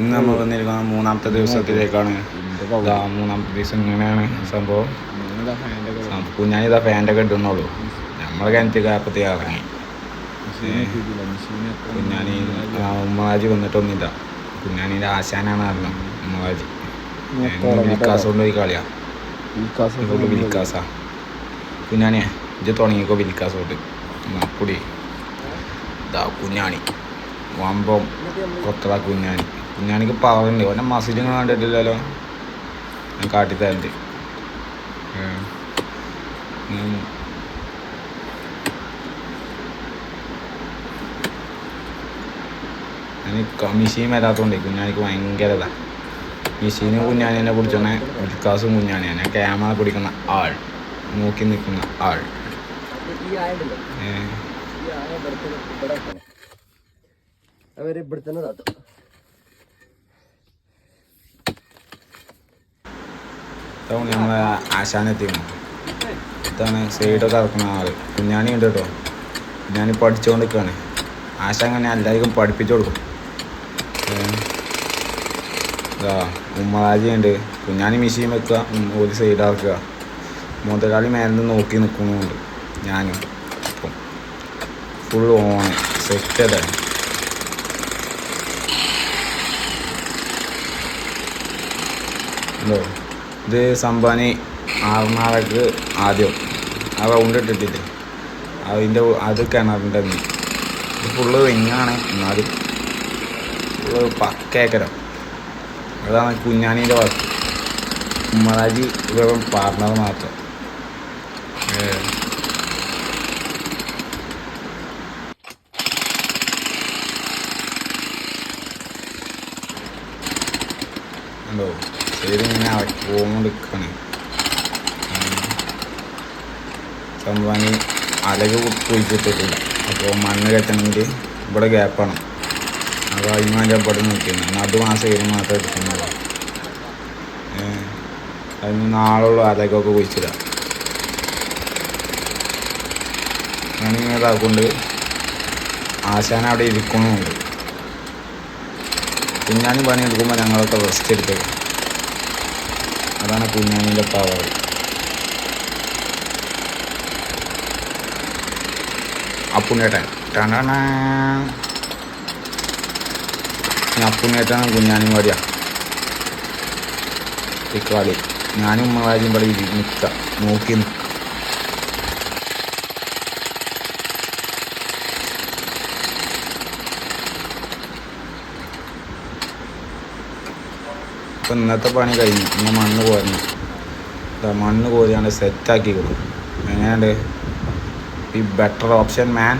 ഇന്ന് നമ്മൾ വന്നിരിക്കുന്ന മൂന്നാമത്തെ ദിവസത്തിലേക്കാണ്. മൂന്നാമത്തെ ദിവസം ഇങ്ങനെയാണ് സംഭവം. കുഞ്ഞാനിതാ ഫാന്റെ ഒക്കെ ഇടുന്നുള്ളൂ നമ്മളെ കിണറ്റ് കാപ്പത്തി ഇറങ്ങി. കുഞ്ഞാനി ഉമ്മാജി വന്നിട്ടൊന്നുമില്ല. കുഞ്ഞാനിന്റെ ആശാനാണ് അറിഞ്ഞു ഉമ്മാജി വിൽക്കാസ് കൊണ്ട് പോയി കളിയാ. വിൽക്കാസാ. കുഞ്ഞാനിയെ ഇത് തുടങ്ങിക്കോ വിൽക്കാസോട്ട് കുടി. ഇതാ കുഞ്ഞാണി. വമ്പം കൊത്തള കുഞ്ഞാനി കുഞ്ഞാനിക്ക് പവറുണ്ട് ഓനെ മസിലും കണ്ടിട്ടില്ലല്ലോ. ഞാൻ കാട്ടിത്തരണ്ട്. ഞാൻ മിഷീൻ വരാത്തോണ്ടേ കുഞ്ഞാനിക്ക് ഭയങ്കര ഇതാ. മിഷീന് കുഞ്ഞാണിനെ പിടിച്ചോണെ ഉൽക്കാസും കുഞ്ഞാണിയാണ് ഞാൻ ക്യാമറ പിടിക്കുന്ന ആൾ. നോക്കി നിൽക്കുന്ന ആൾ. ഏഹ്. അവർ ഇവിടെ തന്നെ താത്തു. ഇതാണ് നമ്മളെ ആശാനെത്തിക്കണം ഇതാണ് സൈഡൊക്കെ ഇറക്കുന്ന ആൾ. കുഞ്ഞാണി ഉണ്ട് കേട്ടോ. കുഞ്ഞാണി പഠിച്ചുകൊണ്ടിരിക്കുകയാണ് ആശ അങ്ങനെ എല്ലാവർക്കും പഠിപ്പിച്ചു കൊടുക്കും. ഇതാ ഉമ്മറാജി ഉണ്ട്. കുഞ്ഞാണി മിഷീൻ വെക്കുക ഒരു സൈഡ് ഇറക്കുക. മുതലാളി മേലെ നോക്കി നിൽക്കുന്നുണ്ട് ഞാനും. ഫുൾ ഓണ് സെറ്റഡ് ഹലോ ഇത് സംഭാനി ആറുനാളക്ക് ആദ്യം ആ റൗണ്ട് ഇട്ടിട്ടില്ലേ? അതിന്റെ അത് കിണറിന്റെ ഇത് ഫുള്ള് റിങ്ങാണ് എന്നാലും ഫുള്ള് പക്കേക്കരം അതാണ് കുഞ്ഞാനീന്റെ വർക്ക് ഉമ്മറാജി വെറും പാർട്ണർ മാത്രം. ഉണ്ടോ ശരി ഇങ്ങനെ പോകൊണ്ടിരിക്കാണ് സംഭവം അലക് കുഴിച്ചിട്ടിട്ടില്ല അപ്പോൾ മണ്ണ് കെട്ടണമെങ്കിൽ ഇവിടെ ഗ്യാപ്പാണ്. അപ്പോൾ അതിമാന്റെ ഇവിടെ നിൽക്കുന്നത് നടുമാസം ഏഴ് മാത്രം എടുക്കുന്നുള്ളൂ. അതിന് നാളുള്ള അലകൊക്കെ കുഴിച്ചിടാം ഞാനിങ്ങനെ ഇതാക്കൊണ്ട് ആശാൻ അവിടെ ഇരിക്കണമുണ്ട് കുഞ്ഞാണി പണിയെടുക്കുമ്പോൾ ഞങ്ങളൊക്കെ റെസ്റ്റ് എടുത്തത് അതാണ് കുഞ്ഞാനിന്റെ പവർ അപ്പുണ്ണേട്ടൻ ടണണ. അപ്പുണ്ണേട്ടൻ കുഞ്ഞാനും പാടിയാ ഈ കളി ഞാനും ഉമ്മവാരും ഇവിടെ നിൽക്കാം നോക്കി നിൽക്കാം ഇപ്പം ഇന്നത്തെ പണി കഴിഞ്ഞു. ഇനി മണ്ണ് കോരണം. മണ്ണ് കോരിയാണ് സെറ്റാക്കി കൊടുക്കും. എങ്ങനെയുണ്ട്? ഈ ബെറ്റർ ഓപ്ഷൻ മാൻ